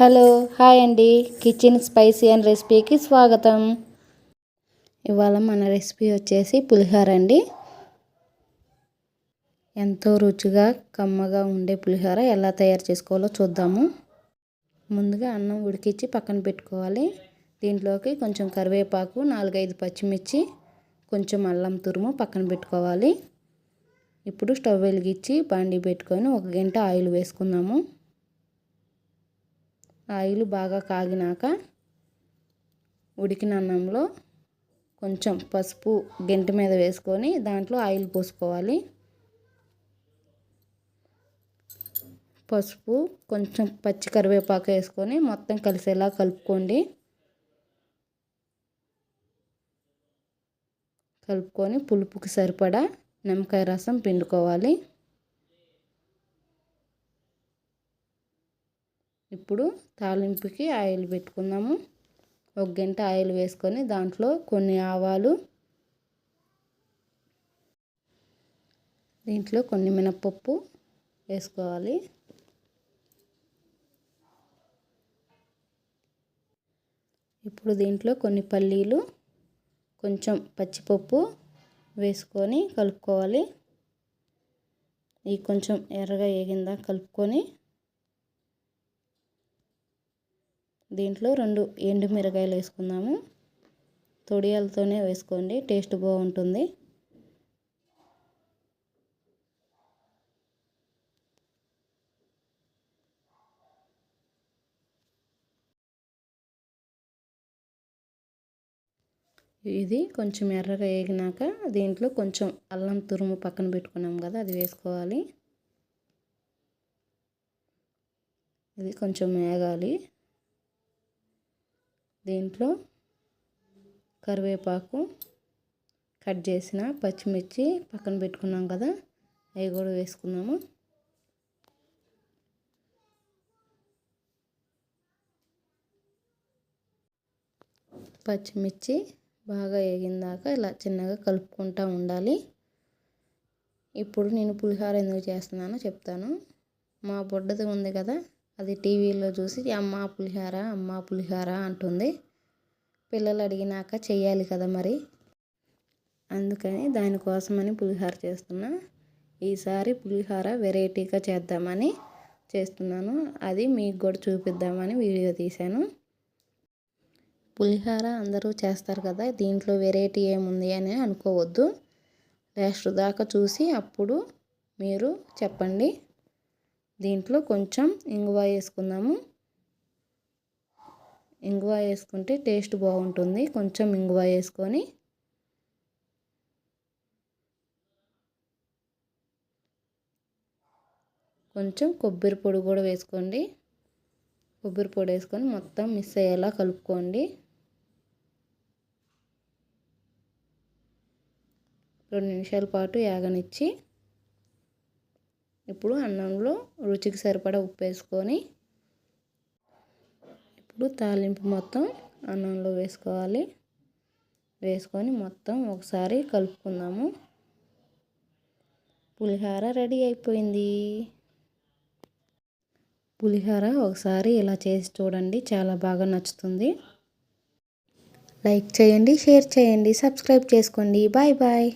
Hello hi అండి. Kitchen spicy and రెసిపీకి స్వాగతం. ఇవాళ మన రెసిపీ వచ్చేసి పులిహోర అండి. ఎంతో రుచిగా కమ్మగా ఉండే పులిహోర ఎలా తయారు చేసుకోవాలో చూద్దాము. ముందుగా అన్నం ఉడికించి పక్కన పెట్టుకోవాలి. దీంట్లోకి కొంచెం కరివేపాకు నాలుగైదు పచ్చిమిర్చి కొంచెం అల్లం తురుము పక్కన పెట్టుకోవాలి. ఇప్పుడు స్టవ్ వెలిగించి బాండీ పెట్టుకొని ఒక గంట ఆయిల్ వేసుకుందాము. ఆయిల్ బాగా కాగినాక ఉడికిన అన్నంలో కొంచెం పసుపు గెంటి మీద వేసుకొని దాంట్లో ఆయిల్ పోసుకోవాలి. పసుపు కొంచెం పచ్చి కరివేపాకు వేసుకొని మొత్తం కలిసేలా కలుపుకోండి. కలుపుకొని పులుపుకి సరిపడా నిమ్మకాయ రసం పిండుకోవాలి. ఇప్పుడు తాలింపుకి ఆయిల్ పెట్టుకుందాము. ఒక గంట ఆయిల్ వేసుకొని దాంట్లో కొన్ని ఆవాలు దీంట్లో కొన్ని మినపప్పు వేసుకోవాలి. ఇప్పుడు దీంట్లో కొన్ని పల్లీలు కొంచెం పచ్చిపప్పు వేసుకొని కలుపుకోవాలి. ఈ కొంచెం ఎర్రగా వేగిందా కలుపుకొని దీంట్లో రెండు ఎండు మిరకాయలు వేసుకుందాము. తొడియాలతోనే వేసుకోండి టేస్ట్ బాగుంటుంది. ఇది కొంచెం ఎర్రగా వేగినాక దీంట్లో కొంచెం అల్లం తురుము పక్కన పెట్టుకున్నాం కదా అది వేసుకోవాలి. ఇది కొంచెం వేగాలి. దీంట్లో కరివేపాకు కట్ చేసిన పచ్చిమిర్చి పక్కన పెట్టుకున్నాం కదా అవి కూడా వేసుకున్నాము పచ్చిమిర్చి బాగా వేగిందాక ఇలా చిన్నగా కలుపుకుంటూ ఉండాలి. ఇప్పుడు నేను పులిహోర ఎందుకు చేస్తున్నానో చెప్తాను. మా బొడ్డది ఉంది కదా అది టీవీలో చూసి అమ్మ పులిహార అమ్మ పులిహార అంటుంది. పిల్లలు అడిగినాక చెయ్యాలి కదా మరి. అందుకని దానికోసమని పులిహార చేస్తున్నా. ఈసారి పులిహార వెరైటీగా చేద్దామని చేస్తున్నాను. అది మీకు కూడా చూపిద్దామని వీడియో తీశాను. పులిహార అందరూ చేస్తారు కదా దీంట్లో వెరైటీ ఏముంది అని అనుకోవద్దు. లాస్ట్ దాకా చూసి అప్పుడు మీరు చెప్పండి. దీంట్లో కొంచెం ఇంగువ వేసుకుందాము. ఇంగువ వేసుకుంటే టేస్ట్ బాగుంటుంది. కొంచెం ఇంగువ వేసుకొని కొంచెం కొబ్బరి పొడి కూడా వేసుకోండి. కొబ్బరి పొడి వేసుకొని మొత్తం మిస్ అయ్యేలా కలుపుకోండి. రెండు నిమిషాల పాటు యాగనిచ్చి ఇప్పుడు అన్నంలో రుచికి సరిపడా ఉప్పు వేసుకొని ఇప్పుడు తాలింపు మొత్తం అన్నంలో వేసుకోవాలి. వేసుకొని మొత్తం ఒకసారి కలుపుకుందాము. పులిహార రెడీ అయిపోయింది. పులిహార ఒకసారి ఇలా చేసి చూడండి చాలా బాగా నచ్చుతుంది. లైక్ చేయండి షేర్ చేయండి సబ్స్క్రైబ్ చేసుకోండి. Bye bye.